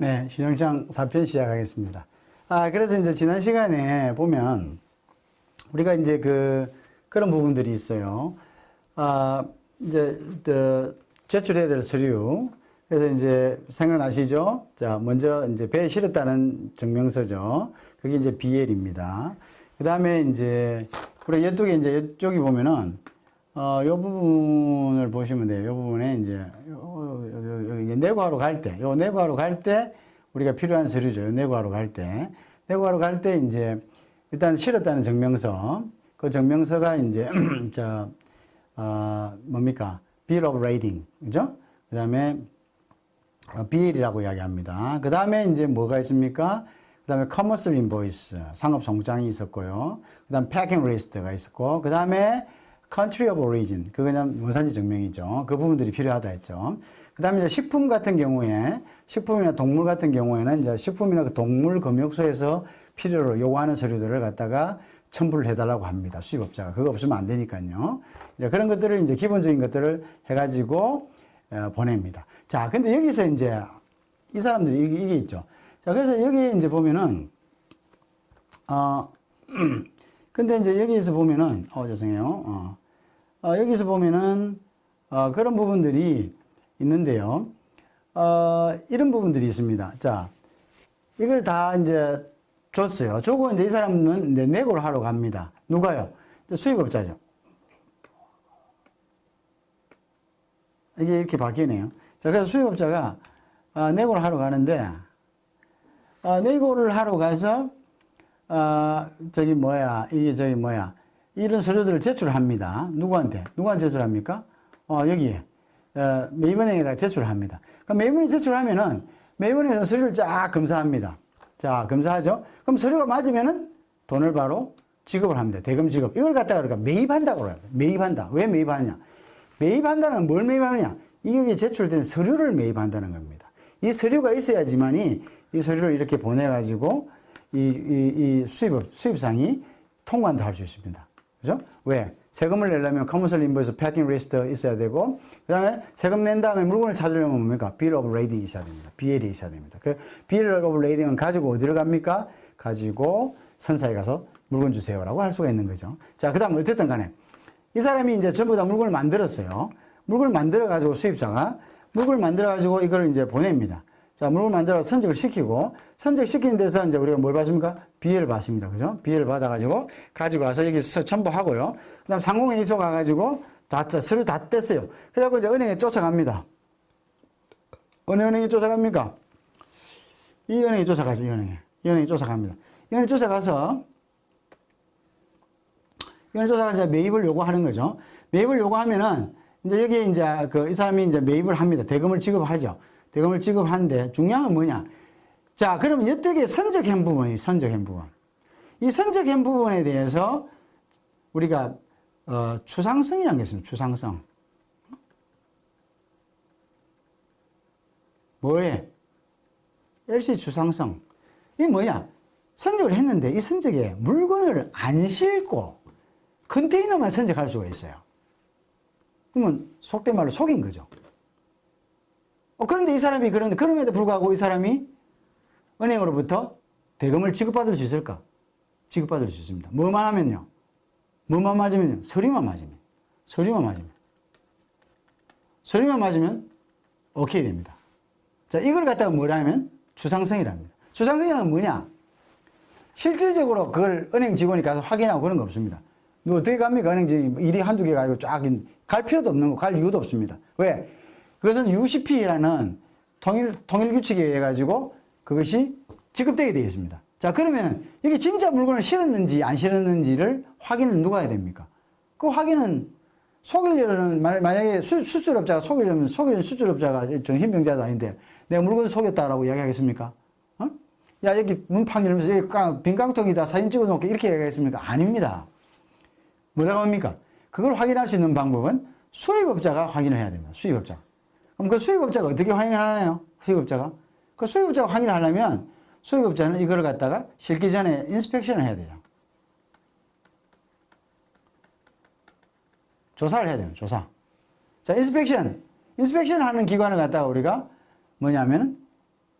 네, 신영장 4편 시작하겠습니다. 아, 그래서 이제 지난 시간에 보면 우리가 이제 그 그런 부분들이 있어요. 아, 이제 그 제출해야 될 서류. 그래서 이제 생각나시죠? 자, 먼저 이제 배에 실었다는 증명서죠. 그게 이제 BL입니다. 그 다음에 이제 우리 이쪽에 이제 이쪽에 보면은 어, 요 부분을 보시면 돼요. 요 부분에 이제, 요, 요, 요, 요 이제 내고하러 갈 때, 요 내고하러 갈 때 우리가 필요한 서류죠. 요 내고하러 갈 때. 내고하러 갈 때 이제 일단 실었다는 증명서. 그 증명서가 이제, 저, 어, 뭡니까? Bill of Lading. 그죠? 그 다음에 BL이라고 이야기합니다. 그 다음에 이제 뭐가 있습니까? 그 다음에 Commercial Invoice, 상업 송장이 있었고요. 그 다음 Packing List가 있었고, 그 다음에 Country of Origin, 그 그냥 원산지 증명이죠. 그 부분들이 필요하다 했죠. 그 다음에 이제 식품 같은 경우에, 식품이나 동물 같은 경우에는 이제 식품이나 그 동물 검역소에서 필요로 요구하는 서류들을 갖다가 첨부를 해달라고 합니다. 수입업자가. 그거 없으면 안 되니까요. 이제 그런 것들을 이제 기본적인 것들을 해가지고 어, 보냅니다. 자, 근데 여기서 이제 이 사람들이 이게, 이게 있죠. 자, 그래서 여기 이제 보면은, 어, 근데 이제 여기에서 보면은, 어, 죄송해요. 어, 어, 여기서 보면은, 어, 그런 부분들이 있는데요. 어, 이런 부분들이 있습니다. 자, 이걸 다 이제 줬어요. 주고 이제 이 사람은 이제 내고를 하러 갑니다. 누가요? 수입업자죠. 이게 이렇게 바뀌네요. 자, 그래서 수입업자가 아, 내고를 하러 가는데, 아, 내고를 하러 가서, 아, 저기 뭐야, 이게 저기 뭐야, 이런 서류들을 제출합니다. 누구한테? 누구한테 제출합니까? 어, 여기에. 어, 매입은행에다 제출합니다. 그럼 매입은행 제출하면은 매입은행에서 서류를 쫙 검사합니다. 자, 검사하죠? 그럼 서류가 맞으면은 돈을 바로 지급을 합니다. 대금 지급. 이걸 갖다가 그러니까 매입한다고 그래요. 매입한다. 왜 매입하느냐? 매입한다는 뭘 매입하느냐? 이게 제출된 서류를 매입한다는 겁니다. 이 서류가 있어야지만이 이 서류를 이렇게 보내가지고 이, 이, 이 수입, 수입상이 통관도 할 수 있습니다. 그죠? 왜? 세금을 내려면 커머셜 인보이스 패킹 리스트 있어야 되고, 그 다음에 세금 낸 다음에 물건을 찾으려면 뭡니까? 비ll of lading 있어야 됩니다. BL이 있어야 됩니다. 그 bill of lading은 가지고 어디를 갑니까? 가지고 선사에 가서 물건 주세요라고 할 수가 있는 거죠. 자, 그 다음 어쨌든 간에 이 사람이 이제 전부 다 물건을 만들었어요. 물건을 만들어가지고 수입자가 물건을 만들어가지고 이걸 이제 보냅니다. 자, 물건을 만들어 선적을 시키고 선적시키는 데서 이제 우리가 뭘 받습니까? 비해를 받습니다. 그죠? 비해를 받아가지고 가지고 와서 여기서 첨부하고요. 그 다음 상공회의소 가가지고 다, 짜- 서류 다 뗐어요. 그래갖고 이제 은행에 쫓아갑니다. 어느 은행에 쫓아갑니까? 이 은행에 쫓아가죠, 이 은행에. 이 은행에 쫓아갑니다. 이 은행에 쫓아가서 이걸 쫓아가 이제 매입을 요구하는 거죠. 매입을 요구하면은 이제 여기에 이제 그 이 사람이 이제 매입을 합니다. 대금을 지급하죠. 대금을 지급하는데 중요한 건 뭐냐? 자, 그러면 이쪽에 선적행 부분이 선적행 부분. 이 선적행 부분에 대해서 우리가 어, 추상성이라는 게 있습니다. 추상성. 뭐에? LC 추상성. 이게 뭐냐? 선적을 했는데 이 선적에 물건을 안 싣고 컨테이너만 선적할 수가 있어요. 그러면 속된 말로 속인 거죠. 어, 그런데 이 사람이 그런데 그럼에도 불구하고 이 사람이 은행으로부터 대금을 지급받을 수 있을까? 지급받을 수 있습니다. 뭐만 하면요? 뭐만 맞으면요? 서류만 맞으면. 서류만 맞으면. 서류만 맞으면 오케이 됩니다. 자, 이걸 갖다가 뭐라면 추상성이랍니다. 추상성이란 뭐냐? 실질적으로 그걸 은행 직원이 가서 확인하고 그런 거 없습니다. 너 어떻게 갑니까? 은행 직원이 일이 한두 개가 아니고 쫙 갈 필요도 없는 거, 갈 이유도 없습니다. 왜? 그것은 UCP라는 통일, 통일 규칙에 의해 가지고 그것이 지급되게 되어 있습니다. 자, 그러면 이게 진짜 물건을 실었는지 안 실었는지를 확인을 누가 해야 됩니까? 그 확인은 속이려는, 만- 만약에 수, 수출업자가 속이려면 속이는 수출업자가 정신병자도 아닌데 내가 물건 속였다라고 이야기하겠습니까? 어? 야, 여기 문판 이러면서 여기 깡, 빈 깡통이다 사진 찍어 놓을게 이렇게 이야기하겠습니까? 아닙니다. 뭐라고 합니까? 그걸 확인할 수 있는 방법은 수입업자가 확인을 해야 됩니다. 수입업자. 그럼 그 수입업자가 어떻게 확인을 하나요? 수입업자가? 그 수입업자가 확인을 하려면 수입업자는 이걸 갖다가 실기 전에 인스펙션을 해야 되죠. 조사를 해야 돼요. 조사. 자, 인스펙션. 인스펙션 하는 기관을 갖다가 우리가 뭐냐면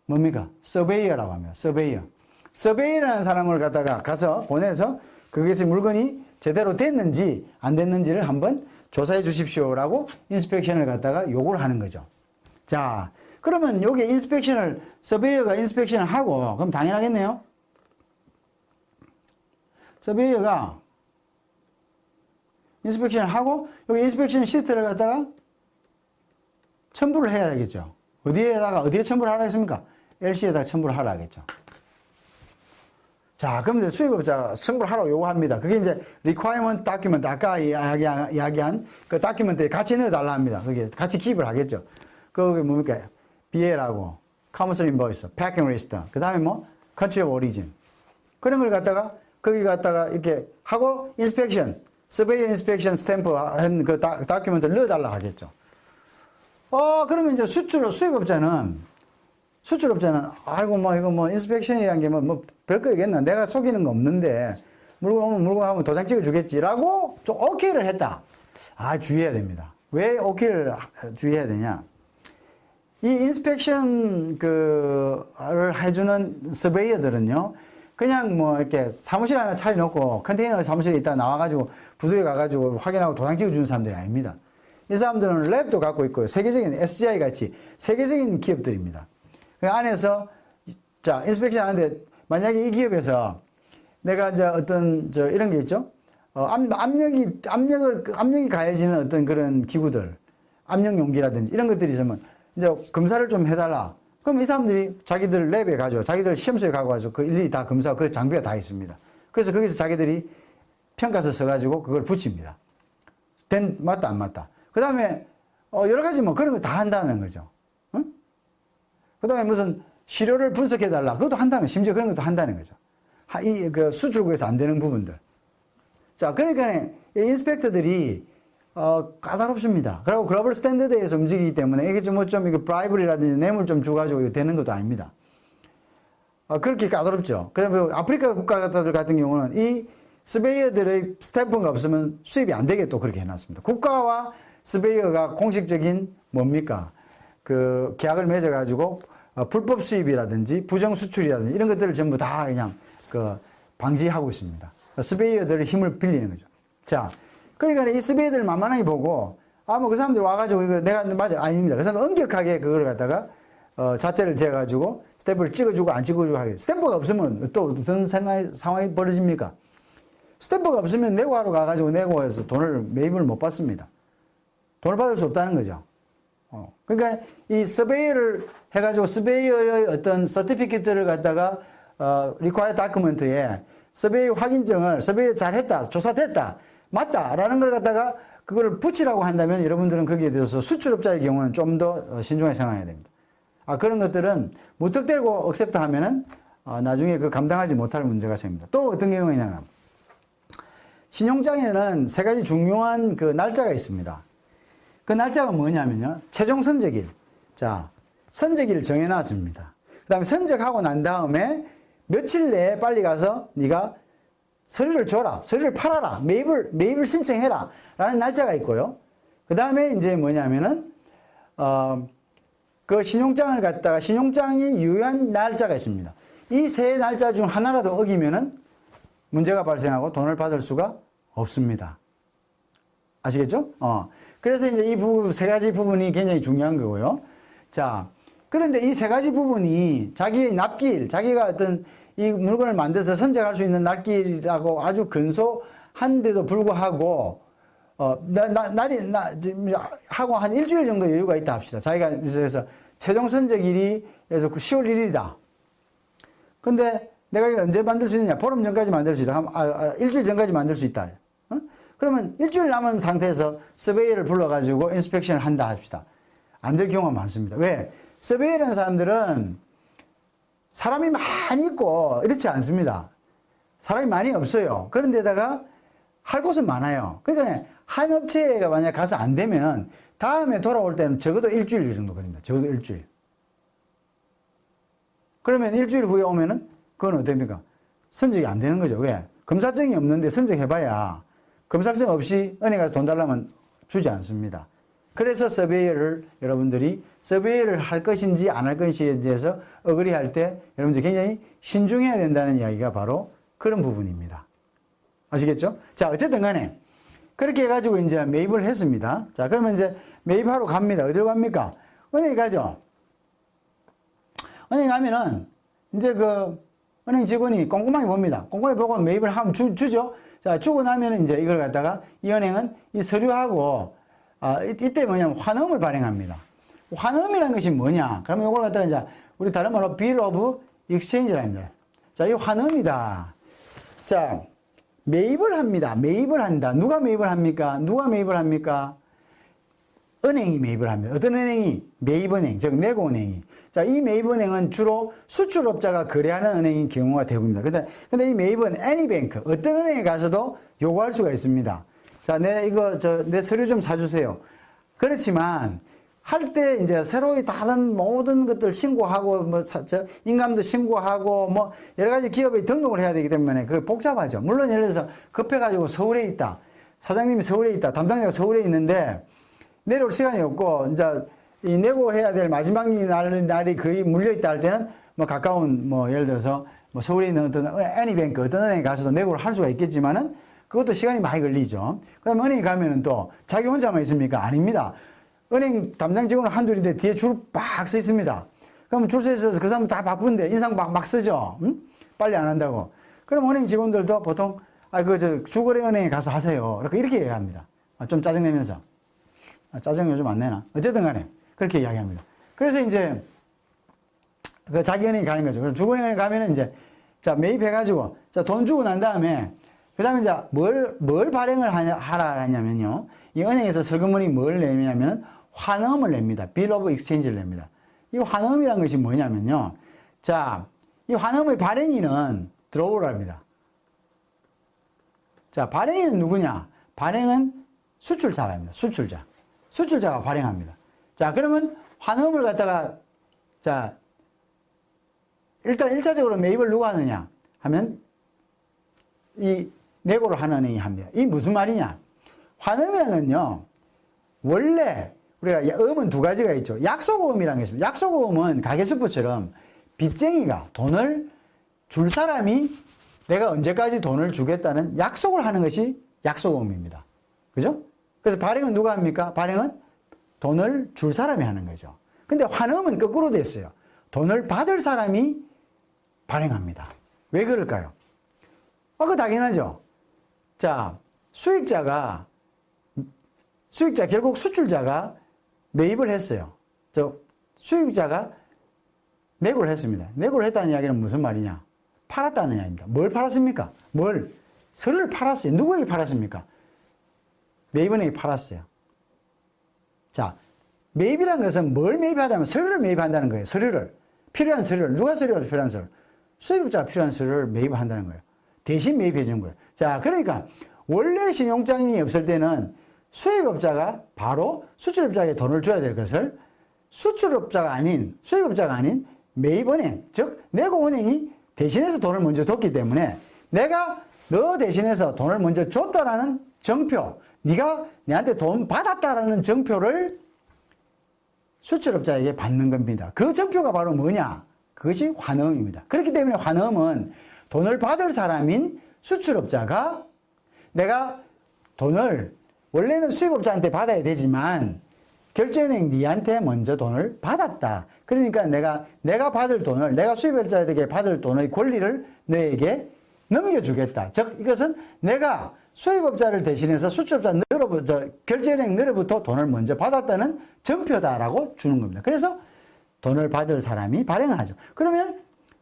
뭡니까? 서베이어라고 합니다. 서베이어. 서베이어라는 사람을 갖다가 가서 보내서 그것이 물건이 제대로 됐는지 안 됐는지를 한번 조사해 주십시오라고 인스펙션을 갖다가 요구를 하는 거죠. 자, 그러면 여기 인스펙션을 서베이어가 인스펙션을 하고 그럼 당연하겠네요. 서베이어가 인스펙션을 하고 여기 인스펙션 시트를 갖다가 첨부를 해야 되겠죠. 어디에다가 어디에 첨부를 하라 했습니까? LC에다가 첨부를 하라 하겠죠. 자, 그럼 이제 수입업자가 첨부를 하라고 요구합니다. 그게 이제 requirement document 아까 이야기한, 이야기한 그 다큐멘트에 같이 넣어달라 합니다. 그게 같이 기입을 하겠죠. 그게 뭡니까? BA라고, commercial invoice, packing list, 그 다음에 뭐, country of origin. 그런 걸 갖다가 거기 갖다가 이렇게 하고 inspection, survey inspection 스탬프 한그 다큐멘트를 넣어달라 하겠죠. 어, 그러면 이제 수출, 수입업자는, 수출업자는, 아이고, 뭐, 이거 뭐, 인스펙션이란 게 뭐, 뭐, 별거 있겠나. 내가 속이는 거 없는데, 물건 오면 물건 하면 도장 찍어 주겠지라고 좀 오케이를 했다. 아, 주의해야 됩니다. 왜 오케이를 하- 주의해야 되냐. 이 인스펙션 그를 해주는 서베이어들은요, 그냥 뭐 이렇게 사무실 하나 차려놓고 컨테이너 사무실에 있다 나와가지고 부두에 가가지고 확인하고 도장 찍어주는 사람들이 아닙니다. 이 사람들은 랩도 갖고 있고요. 세계적인 SGI 같이 세계적인 기업들입니다. 그 안에서 자 인스펙션 하는데 만약에 이 기업에서 내가 이제 어떤 저 이런 게 있죠. 어, 압, 압력이 압력을 압력이 가해지는 어떤 그런 기구들, 압력 용기라든지 이런 것들이 있으면 이제 검사를 좀 해달라. 그럼 이 사람들이 자기들 랩에 가죠. 자기들 시험소에 가고 가지고 그 일일이 다 검사, 그 장비가 다 있습니다. 그래서 거기서 자기들이 평가서 써가지고 그걸 붙입니다. 된 맞다 안 맞다. 그 다음에 어, 여러 가지 뭐 그런 거 다 한다는 거죠. 응? 그 다음에 무슨 시료를 분석해달라. 그것도 한다면 심지어 그런 것도 한다는 거죠. 하- 이, 그 수출국에서 안 되는 부분들. 자, 그러니까 이 인스펙터들이 어, 까다롭습니다. 그리고 글로벌 스탠더드에서 움직이기 때문에 이게 좀 뭐 좀 이거 브라이브리라든지 뇌물 좀 주가지고 이거 되는 것도 아닙니다. 어, 그렇게 까다롭죠. 그 다음에 아프리카 국가들 같은 경우는 이 스베이어들의 스탬프가 없으면 수입이 안 되게 또 그렇게 해놨습니다. 국가와 스베이어가 공식적인 뭡니까? 그 계약을 맺어가지고 어, 불법 수입이라든지 부정 수출이라든지 이런 것들을 전부 다 그냥 그 방지하고 있습니다. 스베이어들의 힘을 빌리는 거죠. 자, 그러니까 이 스베이어들 만만하게 보고 아뭐그 사람들 와가지고 이거 내가 맞아 아닙니다. 그 사람 엄격하게 그걸 갖다가 어, 자체를 재가지고 스탬프를 찍어주고 안 찍어주고 하게. 스탬프가 없으면 또 어떤 상황이, 상황이 벌어집니까? 스탬프가 없으면 내고 하러 가가지고 내고 해서 돈을 매입을 못 받습니다. 돈을 받을 수 없다는 거죠. 어. 그러니까 이 서베이어를 해가지고 서베이어의 어떤 서티피케트를 갖다가 어, 리ኳ이어 다큐멘트에 서베이 확인증을 서베이 잘했다, 조사됐다, 맞다라는 걸 갖다가 그걸 붙이라고 한다면 여러분들은 거기에 대해서 수출업자의 경우는 좀더 어, 신중하게 생각해야 됩니다. 아, 그런 것들은 무턱대고 억셉트 하면은 어, 나중에 그 감당하지 못할 문제가 생깁니다. 또 어떤 경우가 있냐면 신용장에는 세 가지 중요한 그 날짜가 있습니다. 그 날짜가 뭐냐면요. 최종 선적일. 자, 선적일을 정해놨습니다. 그 다음에 선적하고 난 다음에 며칠 내에 빨리 가서 네가 서류를 줘라. 서류를 팔아라. 매입을, 매입을 신청해라. 라는 날짜가 있고요. 그 다음에 이제 뭐냐면은, 어, 그 신용장을 갖다가 신용장이 유효한 날짜가 있습니다. 이 세 날짜 중 하나라도 어기면은 문제가 발생하고 돈을 받을 수가 없습니다. 아시겠죠? 어. 그래서 이제 이 부분, 세 가지 부분이 굉장히 중요한 거고요. 자, 그런데 이 세 가지 부분이 자기의 납기일, 자기가 어떤 이 물건을 만들어서 선적할 수 있는 납기일이라고 아주 근소한데도 불구하고, 어, 나, 나, 날이, 나, 하고 한 일주일 정도 여유가 있다 합시다. 자기가 그래서 최종 선적일이 그래서 10월 1일이다. 근데 내가 이거 언제 만들 수 있느냐? 보름 전까지 만들 수 있다. 한, 아, 아, 일주일 전까지 만들 수 있다. 어? 그러면 일주일 남은 상태에서 서베이를 불러가지고 인스펙션을 한다 합시다. 안 될 경우가 많습니다. 왜? 서베이라는 사람들은 사람이 많이 있고 이렇지 않습니다. 사람이 많이 없어요. 그런데다가 할 곳은 많아요. 그러니까 한 업체가 만약 가서 안 되면 다음에 돌아올 때는 적어도 일주일 정도 걸립니다. 적어도 일주일. 그러면 일주일 후에 오면은 그건 어떻습니까? 선적이 안 되는 거죠. 왜? 검사증이 없는데 선적해봐야 검사증 없이 은행 가서 돈 달라면 주지 않습니다. 그래서 서베이어를 여러분들이 서베이어를 할 것인지 안 할 것인지에 대해서 어그리할 때 여러분들 굉장히 신중해야 된다는 이야기가 바로 그런 부분입니다. 아시겠죠? 자, 어쨌든 간에 그렇게 해가지고 이제 매입을 했습니다. 자, 그러면 이제 매입하러 갑니다. 어디로 갑니까? 은행에 가죠. 은행 가면은 이제 그 은행 직원이 꼼꼼하게 봅니다. 꼼꼼하게 보고 매입을 하면 주, 주죠. 자, 주고 나면 이제 이걸 갖다가 이 은행은 이 서류하고 아, 이- 이때 뭐냐면 환음을 발행합니다. 환음이라는 것이 뭐냐? 그러면 이걸 갖다가 이제 우리 다른 말로 of exchange라 합니다. 자, 이 환음이다. 자, 매입을 합니다. 매입을 한다. 누가 매입을 합니까? 누가 매입을 합니까? 은행이 매입을 합니다. 어떤 은행이? 매입은행, 즉 내고은행이. 자, 이 매입은행은 주로 수출업자가 거래하는 은행인 경우가 대부분입니다. 근데, 근데 이 매입은 애니뱅크, 어떤 은행에 가서도 요구할 수가 있습니다. 자, 내 이거, 저, 내 서류 좀 사주세요. 그렇지만, 할 때 이제 새로이 다른 모든 것들 신고하고, 뭐, 사- 저, 인감도 신고하고, 뭐, 여러 가지 기업에 등록을 해야 되기 때문에 그게 복잡하죠. 물론 예를 들어서 급해가지고 서울에 있다. 사장님이 서울에 있다. 담당자가 서울에 있는데, 내려올 시간이 없고 이제 이 내고 해야 될 마지막 날, 날이 거의 물려 있다 할 때는 뭐 가까운 뭐 예를 들어서 뭐 서울에 있는 어떤 애니뱅크 어떤 은행에 가서도 내고를 할 수가 있겠지만은 그것도 시간이 많이 걸리죠. 그 다음에 은행에 가면은 또 자기 혼자만 있습니까? 아닙니다. 은행 담당 직원은 한둘인데 뒤에 줄 빡 서 있습니다. 그러면 줄 서 있어서 그 사람 다 바쁜데 인상 막, 막 쓰죠. 응? 빨리 안 한다고. 그럼 은행 직원들도 보통 아, 그, 저, 주거래 은행에 가서 하세요. 이렇게, 이렇게 얘기합니다. 아, 좀 짜증내면서. 아, 짜증 요즘 안 내나? 어쨌든 간에 그렇게 이야기합니다. 그래서 이제 그 자기 은행에 가는 거죠. 그럼 주거은행에 가면은 이제 자 매입해가지고 자 돈 주고 난 다음에 그 다음에 이제 뭘, 뭘 발행을 하냐, 하라 하냐면요. 이 은행에서 설금문이 뭘 내냐면 환음을 냅니다. Bill of Exchange를 냅니다. 이 환음이란 것이 뭐냐면요. 자, 이 환음의 발행인은 들어오랍니다. 자, 발행인은 누구냐? 발행은 수출자입니다. 수출자. 수출자가 발행합니다. 자, 그러면 환음을 갖다가, 자, 일단 1차적으로 매입을 누가 하느냐? 하면 이 내고를 하는 은행이 합니다. 이 무슨 말이냐? 환음이라는 건요, 원래 우리가 음은 두 가지가 있죠. 약속음이라는 게 있습니다. 약속음은 가계수표처럼 빚쟁이가 돈을 줄 사람이 내가 언제까지 돈을 주겠다는 약속을 하는 것이 약속음입니다. 그죠? 그래서 발행은 누가 합니까? 발행은 돈을 줄 사람이 하는 거죠. 근데 환음은 거꾸로 됐어요. 돈을 받을 사람이 발행합니다. 왜 그럴까요? 아, 그 당연하죠. 자, 수익자가, 수익자, 결국 수출자가 매입을 했어요. 저, 수익자가 내고를 했습니다. 내고를 했다는 이야기는 무슨 말이냐? 팔았다는 이야기입니다. 뭘 팔았습니까? 뭘? 서류를 팔았어요. 누구에게 팔았습니까? 매입은행에 팔았어요. 자, 매입이라는 것은 뭘 매입하냐면 서류를 매입한다는 거예요. 서류를. 필요한 서류를. 누가 서류가 필요한 서류? 수입자가 필요한 서류를 매입한다는 거예요. 대신 매입해 주는 거예요. 자, 그러니까 원래 신용장이 없을 때는 수입업자가 바로 수출업자에게 돈을 줘야 될 것을 수출업자가 아닌 수입업자가 아닌 매입은행 즉 내고은행이 대신해서 돈을 먼저 줬기 때문에 내가 너 대신해서 돈을 먼저 줬다라는 정표 네가 내한테 돈 받았다라는 정표를 수출업자에게 받는 겁니다. 그 정표가 바로 뭐냐? 그것이 환음입니다. 그렇기 때문에 환음은 돈을 받을 사람인 수출업자가 내가 돈을 원래는 수입업자한테 받아야 되지만 결제은행 니한테 먼저 돈을 받았다. 그러니까 내가 내가 받을 돈을 내가 수입업자에게 받을 돈의 권리를 너에게 넘겨주겠다. 즉 이것은 내가 수입업자를 대신해서 수출업자 너로부터 결제은행 너로부터 돈을 먼저 받았다는 정표다라고 주는 겁니다. 그래서 돈을 받을 사람이 발행을 하죠. 그러면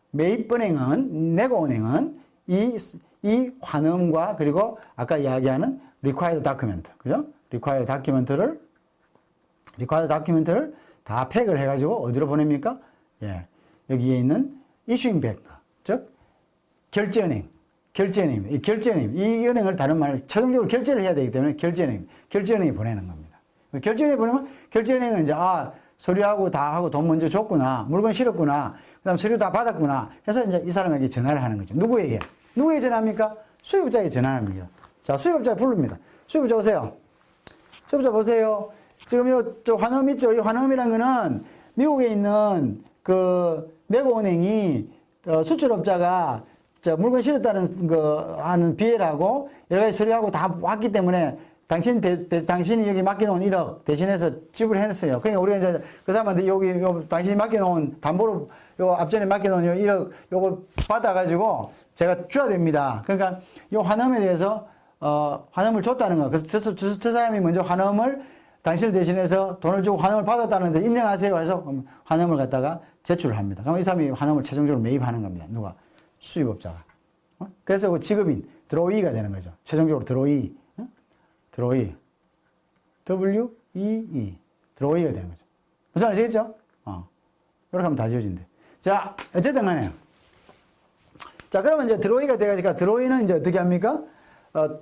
매입은행은 내고은행은 이, 이 환음과 그리고 아까 이야기하는 required document, 그죠? required document를 리ኳ드 다큐멘트를 다 팩을 해가지고 어디로 보냅니까? 예. 여기에 있는 이슈잉 뱅크, 즉, 결제은행, 결제은행, 이 결제은행, 이 은행을 다른 말, 최종적으로 결제를 해야 되기 때문에 결제은행, 결제은행이 보내는 겁니다. 결제은행이 보내면 결제은행은 이제, 아, 서류하고 다 하고 돈 먼저 줬구나, 물건 실었구나, 그 다음 서류 다 받았구나 해서 이제 이 사람에게 전화를 하는 거죠. 누구에게? 누구에게 전화합니까? 수입업자에게 전화합니다. 자, 수입업자 부릅니다. 수입업자 오세요. 수입업자 보세요. 지금 요, 저 환음 있죠? 이 환음이라는 거는 미국에 있는 그 메고은행이 어, 수출업자가 저 물건 실었다는 거 하는 비해라고 여러 가지 서류하고 다 왔기 때문에 당신 대, 대- 당신이 여기 맡겨놓은 1억 대신해서 지불했어요. 그러니까 우리가 이제 그 사람한테 여기 요 당신이 맡겨놓은 담보로 요 앞전에 맡겨놓은 요 1억 요거 받아가지고 제가 줘야 됩니다. 그러니까 요 환음에 대해서 어 환음을 줬다는 거. 그래서 저, 저, 저, 저 사람이 먼저 환음을 당신을 대신해서 돈을 주고 환음을 받았다는데 인정하세요 해서 환음을 갖다가 제출을 합니다. 그럼 이 사람이 환음을 최종적으로 매입하는 겁니다. 누가? 수입업자가. 어? 그래서 그 지급인 드로이가 되는 거죠. 최종적으로 드로이. 어? 드로이. W E E. 드로이가 되는 거죠. 무슨 아시겠죠? 어. 이렇게 하면 다 지워진대. 자, 어쨌든 간에. 자, 그러면 이제 드로이가 돼가니까 드로이는 이제 어떻게 합니까? 어,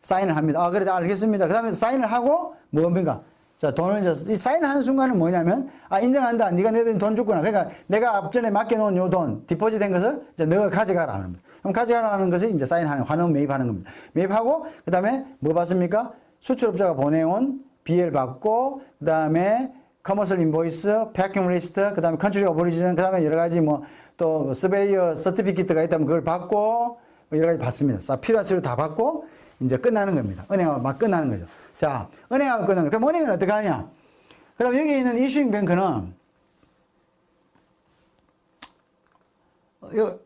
사인을 합니다. 아, 그래, 알겠습니다. 그 다음에 사인을 하고, 뭡니까? 자, 돈을 이제, 이 사인을 하는 순간은 뭐냐면, 아, 인정한다. 네가 내돈 돈 줬구나. 그러니까 내가 앞전에 맡겨놓은 요 돈, 디포짓 된 것을 이제 너가 가져가라 하는 겁니다. 그럼 가져가라는 것이 이제 사인하는, 환원 매입하는 겁니다. 매입하고, 그 다음에 뭐 받습니까? 수출업자가 보내온 BL 받고, 그 다음에 커머셜 인보이스, 패킹 리스트, 그 다음에 컨트리 오버리지는, 그 다음에 여러 가지 뭐, 또 서베이어 서티피키트가 있다면 그걸 받고, 뭐 여러 가지 받습니다. 자, 필요한 서류 다 받고, 이제 끝나는 겁니다. 은행하고 막 끝나는 거죠. 자, 은행하고 거. 그럼 은행은 어떻게 하냐? 그럼 여기 있는 이슈잉 뱅크는, 요,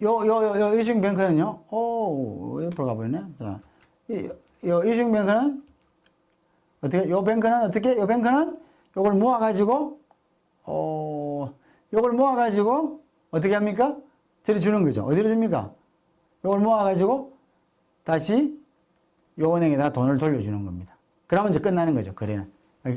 요, 요, 요, 요 이슈잉 뱅크는요, 오, 옆으로 가버리네. 자, 이, 요 이슈잉 뱅크는, 어떻게, 요 뱅크는 어떻게, 요 뱅크는 요걸 모아가지고, 어, 요걸 모아가지고, 어떻게 합니까? 저리 주는 거죠. 어디로 줍니까? 요걸 모아가지고, 다시 요 은행에다 돈을 돌려주는 겁니다. 그러면 이제 끝나는 거죠. 거래는.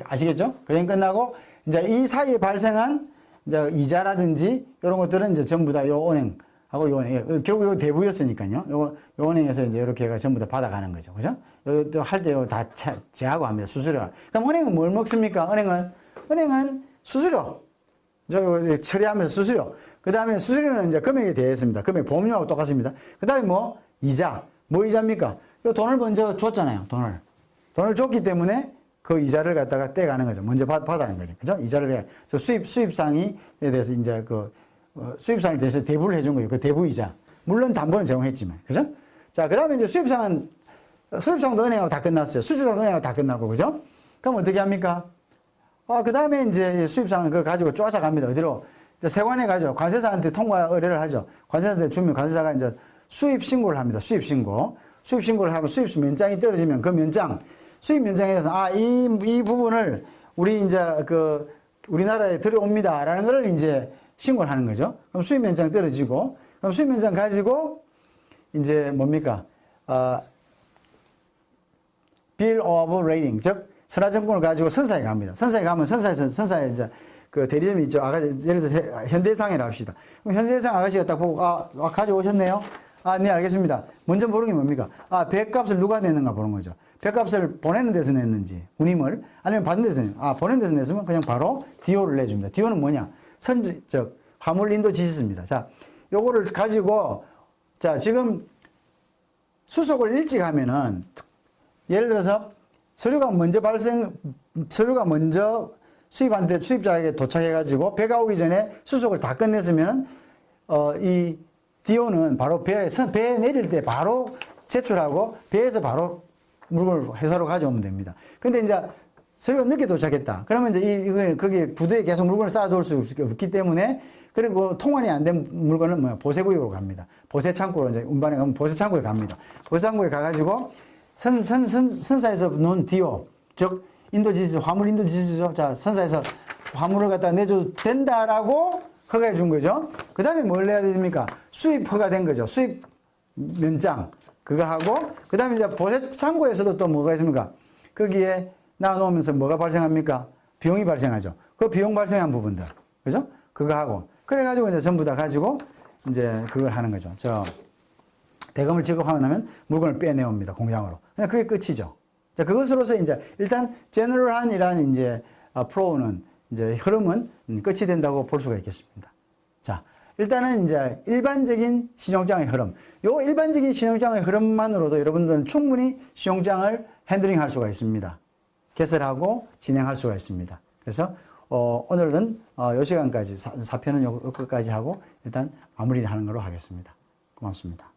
아시겠죠? 거래는 끝나고, 이제 이 사이에 발생한 이제 이자라든지 이런 것들은 이제 전부 다 요 은행하고 요 은행, 예, 결국 요 대부였으니까요. 요, 요 은행에서 이제 이렇게 해가 전부 다 받아가는 거죠. 그죠? 요할때다 제하고 합니다. 수수료. 그럼 은행은 뭘 먹습니까? 은행은, 은행은 수수료. 저 처리하면서 수수료. 그 다음에 수수료는 이제 금액에 대해서입니다. 금액 보험료하고 똑같습니다. 그 다음에 뭐? 이자. 뭐 이자입니까? 요 돈을 먼저 줬잖아요. 돈을. 돈을 줬기 때문에 그 이자를 갖다가 떼가는 거죠. 먼저 받, 받아는 거죠. 그죠? 이자를 해. 저 수입, 수입상에 대해서 이제 그, 어, 수입상에 대해서 대부를 해준 거예요. 그 대부 이자. 물론 담보는 제공했지만. 그죠? 자, 그 다음에 이제 수입상은, 수입상도 은행하고 다 끝났어요. 수주상도 은행하고 다 끝나고. 그죠? 그럼 어떻게 합니까? 아, 그 다음에 이제 수입상은 그걸 가지고 쫓아갑니다. 어디로? 세관에 가죠. 관세사한테 통과 의뢰를 하죠. 관세사한테 주면 관세사가 이제 수입 신고를 합니다. 수입 신고. 수입 신고를 하면 수입 면장이 떨어지면 그 면장, 수입 면장에 대해서 아, 이, 이 부분을 우리 이제 그 우리나라에 들어옵니다. 라는 걸 이제 신고를 하는 거죠. 그럼 수입 면장 떨어지고, 그럼 수입 면장 가지고 이제 뭡니까? 아, 빌 오브 레이딩, 즉 선화증권을 가지고 선사에 갑니다. 선사에 가면 선사에서 선사에 이제 그 대리점이 있죠. 아가 예를 들어서 해- 현대상이라 합시다. 그럼 현대상 아가씨가 딱 보고 아, 아 가져오셨네요. 아, 네 알겠습니다. 먼저 보는 게 뭡니까? 아, 배값을 누가 내는가 보는 거죠. 배값을 보내는 데서 냈는지 운임을 아니면 받는 데서 냈 아, 보내는 데서 냈으면 그냥 바로 디오를 내줍니다. 디오는 뭐냐? 선지 즉 화물 인도 지시입니다. 자, 요거를 가지고 자, 지금 수속을 일찍 하면은 예를 들어서 서류가 먼저 발생, 서류가 먼저 수입한테 수입자에게 도착해가지고 배가 오기 전에 수속을 다 끝냈으면 어, 이 디오는 바로 배에, 선- 배에 내릴 때 바로 제출하고 배에서 바로 물건을 회사로 가져오면 됩니다. 근데 이제 서류가 늦게 도착했다. 그러면 이제 이, 거기 부두에 계속 물건을 쌓아둘 수 없- 없기 때문에 그리고 통환이 안 된 물건은 뭐야? 보세구역으로 갑니다. 보세 창고로 이제 운반에 가면 보세 창고에 갑니다. 보세 창고에 가가지고 선, 선, 선, 선사에서 놓은 디오, 즉, 인도지수, 화물 인도지수죠. 자, 선사에서 화물을 갖다 내줘도 된다라고 허가해 준 거죠. 그 다음에 뭘 내야 됩니까? 수입 허가 된 거죠. 수입 면장. 그거 하고, 그 다음에 이제 보세 창고에서도 또 뭐가 있습니까? 거기에 나눠오면서 뭐가 발생합니까? 비용이 발생하죠. 그 비용 발생한 부분들. 그죠? 그거 하고. 그래가지고 이제 전부 다 가지고 이제 그걸 하는 거죠. 저, 대금을 지급하고 나면 물건을 빼내옵니다. 공장으로. 그게 끝이죠. 자, 그것으로서 이제 일단 제너럴한이라는 이제 아, 프로는 이제 흐름은 음, 끝이 된다고 볼 수가 있겠습니다. 자, 일단은 이제 일반적인 신용장의 흐름. 요 일반적인 신용장의 흐름만으로도 여러분들은 충분히 신용장을 핸들링 할 수가 있습니다. 개설하고 진행할 수가 있습니다. 그래서 어, 오늘은 어, 요 시간까지 사, 사편은 요, 요까지 하고 일단 마무리하는 걸로 하겠습니다. 고맙습니다.